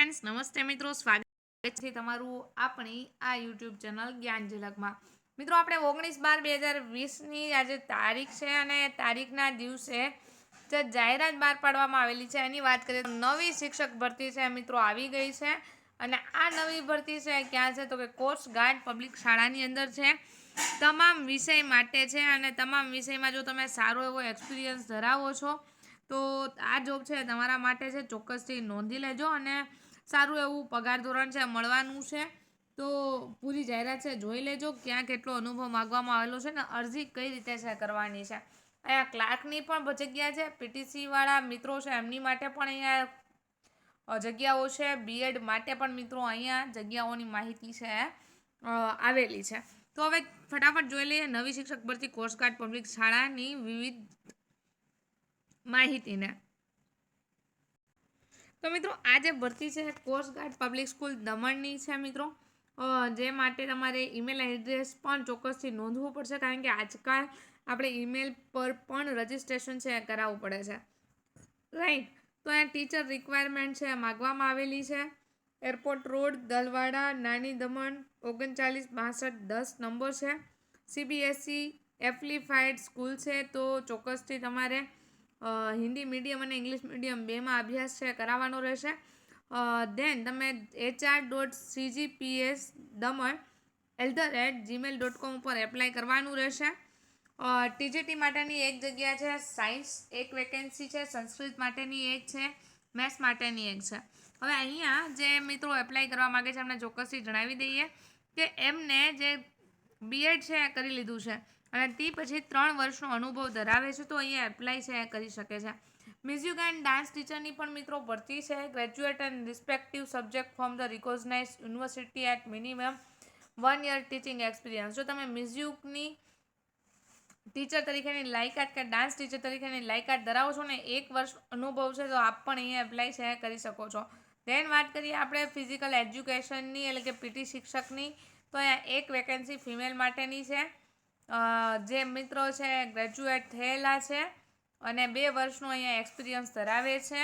Friends નમસ્તે મિત્રો, સ્વાગત છે તમારું આપણી આ યુટ્યુબ ચેનલ જ્ઞાન ઝલકમાં. મિત્રો, આપણે ઓગણીસ બાર બે હજાર વીસની આજે તારીખ છે અને તારીખના દિવસે જે જાહેરાત બહાર પાડવામાં આવેલી છે, એની વાત કરીએ તો નવી શિક્ષક ભરતી છે મિત્રો, આવી ગઈ છે. અને આ નવી ભરતી છે ક્યાં છે તો કે કોર્સ ગાર્ડ પબ્લિક શાળાની અંદર છે. તમામ વિષય માટે છે અને તમામ વિષયમાં જો તમે સારો એવો એક્સપિરિયન્સ ધરાવો છો, તો આ જોબ છે તમારા માટે છે. ચોક્કસથી નોંધી લેજો અને સારું એવું પગાર ધોરણ છે, મળવાનું છે, તો પૂરી જાહેરાત છે, જોઈ લેજો ક્યાં કેટલો અનુભવ માગવામાં આવેલો છે ને અરજી કઈ રીતે છે કરવાની છે. અહીંયા ક્લાર્કની પણ જગ્યા છે પીટીસીવાળા મિત્રો છે, એમની માટે પણ અહીંયા જગ્યાઓ છે બીએડ માટે પણ મિત્રો અહીંયા જગ્યાઓની માહિતી છે આવેલી છે. તો હવે ફટાફટ જોઈ લઈએ નવી શિક્ષક ભરતી કોસ્ટગાર્ડ પબ્લિક શાળાની વિવિધ માહિતીને. તો મિત્રો આ જે ભરતી છે કોસ્ટગાર્ડ પબ્લિક સ્કૂલ દમણની છે મિત્રો. જે માટે તમારે ઈમેલ એડ્રેસ પણ ચોક્કસથી નોંધવું પડશે, કારણ કે આજકાલ આપણે ઈમેલ પર પણ રજિસ્ટ્રેશન છે કરાવવું પડે છે. રાઈટ તો અહીંયા ટીચર રિક્વાયરમેન્ટ છે માગવામાં આવેલી છે. એરપોર્ટ રોડ દલવાડા, નાની દમણ, ઓગણચાલીસ, બાસઠ, દસ નંબર છે. સીબીએસઈ એપ્લિફાઈડ સ્કૂલ છે, તો ચોક્કસથી તમારે હિન્દી મીડિયમ અને ઇંગ્લિશ મીડિયમ બેમાં અભ્યાસ છે, કરાવવાનો રહેશે. દેન તમે HR dot CGPS Daman at the rate Gmail dot com ઉપર એપ્લાય કરવાનું રહેશે. ટીજીટી માટેની એક જગ્યા છે સાયન્સ એક વેકેન્સી છે, સંસ્કૃત માટેની એક છે મેથ્સ માટેની એક છે. હવે અહીંયા જે મિત્રો એપ્લાય કરવા માગે છે એમને ચોક્કસથી જણાવી દઈએ કે એમને જે બીએડ છે કરી લીધું છે. અને તે પછી ત્રણ વર્ષનો અનુભવ ધરાવે છે, તો અહીંયા એપ્લાય છે કરી શકે છે. મ્યુઝિક એન્ડ ડાન્સ ટીચરની પણ મિત્રો ભરતી છે. Graduate and respective subject from the recognise university at minimum one year teaching experience જો તમે મ્યુઝિકની ટીચર તરીકેની લાયકાત કે ડાન્સ ટીચર તરીકેની લાયકાત ધરાવો છો ને, એક વર્ષ અનુભવ છે, તો આપ પણ અહીંયા એપ્લાય છે કરી શકો છો. દેન વાત કરીએ આપણે ફિઝિકલ એજ્યુકેશનની એટલે કે પીટી શિક્ષકની, તો અહીંયા એક વેકેન્સી ફિમેલ માટેની છે. જે મિત્રો છે ગ્રેજ્યુએટ થયેલા છે અને બે વર્ષનો અહીંયા એક્સપિરિયન્સ ધરાવે છે.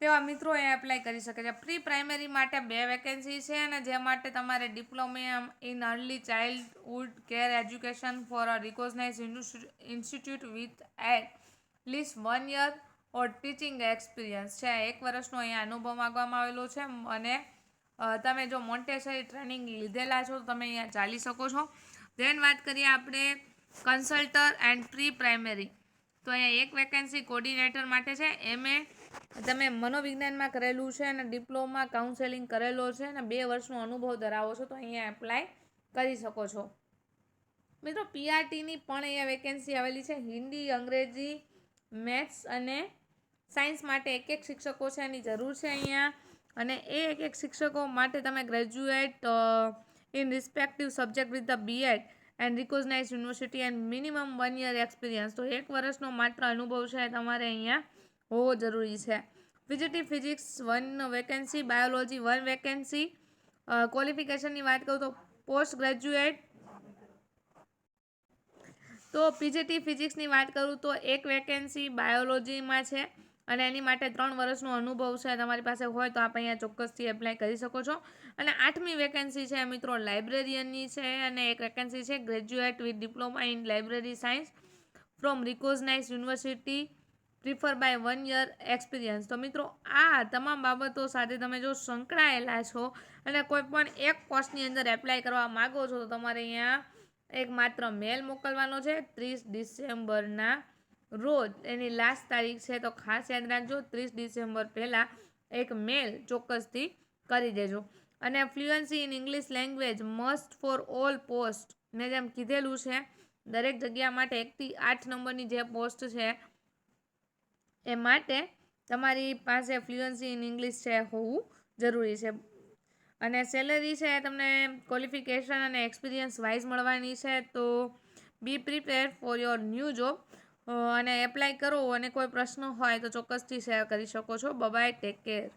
તેવા મિત્રો અહીંયા એપ્લાય કરી શકે છે. પ્રી પ્રાઇમરી માટે બે વેકેન્સી છે અને જે માટે તમારે diploma in early childhood care education for a recognise institute with at least one year or teaching experience છે. એક વર્ષનો અહીંયા અનુભવ માગવામાં આવેલો છે અને તમે જો મોન્ટેસરી ટ્રેનિંગ લીધેલા છો તો તમે અહીંયા ચાલી શકો છો. દેન વાત કરીએ આપણે કન્સલ્ટર એન્ડ પ્રી પ્રાઇમરી તો અહીંયા એક વેકેન્સી કોર્ડિનેટર માટે છે. એમએ તમે મનોવિજ્ઞાનમાં કરેલું છે અને ડિપ્લોમા કાઉન્સેલિંગ કરેલો છે અને બે વર્ષનો અનુભવ ધરાવો છો, તો અહીંયા એપ્લાય કરી શકો છો. મિત્રો પીઆરટીની પણ અહીંયા વેકેન્સી આવેલી છે. હિન્દી, અંગ્રેજી મેથ્સ અને સાયન્સ માટે એક એક શિક્ષકો છે એની જરૂર છે અહીંયા. અને એ એક એક શિક્ષકો માટે તમે graduate in respective subject with the B.Ed and recognise university and minimum one year experience તો એક વર્ષનો માત્ર અનુભવ છે તમારે અહીંયા હોવો જરૂરી છે. ફિઝિટી physics one vacancy biology one vacancy ક્વોલિફિકેશનની વાત કરું તો પોસ્ટ ગ્રેજ્યુએટ તો પીજીટી ફિઝિક્સની વાત કરું તો એક વેકેન્સી બાયોલોજીમાં છે. અને એની માટે ત્રણ વર્ષનો અનુભવ છે તમારી પાસે હોય તો આપ અહીંયા ચોક્કસથી એપ્લાય કરી શકો છો. અને આઠમી વેકેન્સી છે મિત્રો લાઇબ્રેરિયનની છે અને એક વેકેન્સી છે graduate with diploma in library science from recognise university prefer by one year experience તો મિત્રો, આ તમામ બાબતો સાથે તમે જો સંકળાયેલા છો અને કોઈ પણ એક પોસ્ટની અંદર એપ્લાય કરવા માગો છો તો તમારે અહીંયા એક માત્ર મેલ મોકલવાનો છે, ત્રીસ ડિસેમ્બરના રોજ, એની લાસ્ટ તારીખ છે, તો ખાસ યાદ રાખજો, ત્રીસ ડિસેમ્બર પહેલાં એક મેલ ચોક્કસથી કરી દેજો. અને fluency in English language must for all post મેં જેમ કીધેલું છે, દરેક જગ્યા માટે એકથી આઠ નંબરની જે પોસ્ટ છે, એ માટે તમારી પાસે ફ્લુઅન્સી ઇન ઇંગ્લિશ છે હોવું જરૂરી છે. અને સેલરી છે, તમને ક્વોલિફિકેશન અને એક્સપિરિયન્સ વાઇઝ મળવાની છે, તો be prepare for your new job અને એપ્લાય કરો અને કોઈ પ્રશ્ન હોય તો ચોક્કસથી શેર કરી શકો છો. Bye-bye take care